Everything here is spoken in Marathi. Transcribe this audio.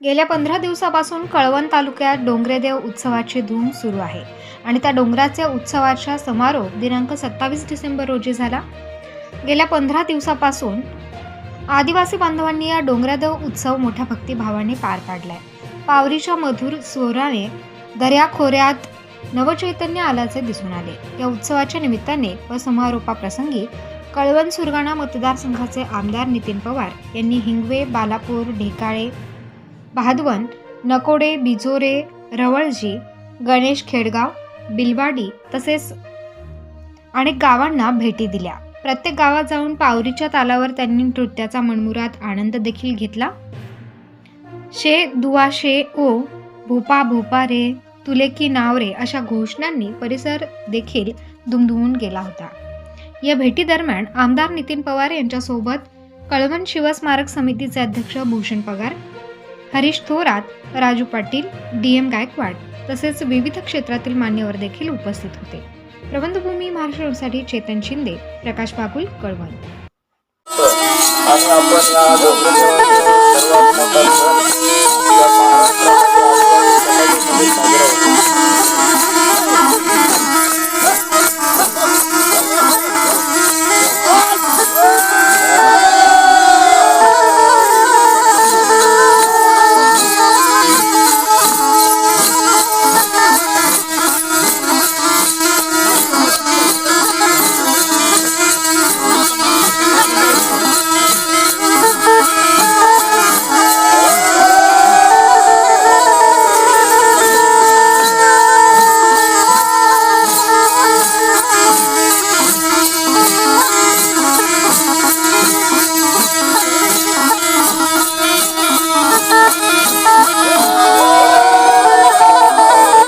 गेल्या पंधरा दिवसापासून कळवण तालुक्यात डोंगरेदेव उत्सवाची धूम सुरू आहे. आणि त्या डोंगराच्या उत्सवाचा समारोप दिनांक सत्तावीस डिसेंबर रोजी झाला. गेल्या पंधरा दिवसापासून आदिवासी बांधवांनी या डोंगरादेव उत्सव मोठ्या भक्तिभावाने पार पाडलाय. पावरीच्या मधुर स्वराने दर्याखोऱ्यात नवचैतन्य आल्याचे दिसून आले. या उत्सवाच्या निमित्ताने व समारोपाप्रसंगी कळवण सुरगाणा मतदारसंघाचे आमदार नितीन पवार यांनी हिंगवे बालापूर ढेकाळे भादवन नकोडे बिजोरे रवळजी गणेश खेडगाव बिलवाडी तसेच अनेक गावांना भेटी दिल्या. प्रत्येक गावात जाऊन पावरीच्या तालावर त्यांनी नृत्याचा मनमुरात आनंद देखील घेतला. शे दुआ शे ओ भोपा भोपा रे तुले की नाव रे अशा घोषणांनी परिसर देखील दुमदुमून गेला होता. या भेटीदरम्यान आमदार नितीन पवार यांच्यासोबत कळवण शिवस्मारक समितीचे अध्यक्ष भूषण पगार हरीश थोरात राजू पाटील डी एम गायकवाड तसेच विविध क्षेत्रातील मान्यवर देखील उपस्थित होते. प्रबंधभूमी महाराष्ट्रासाठी चेतन शिंदे प्रकाश बागुल कळवण.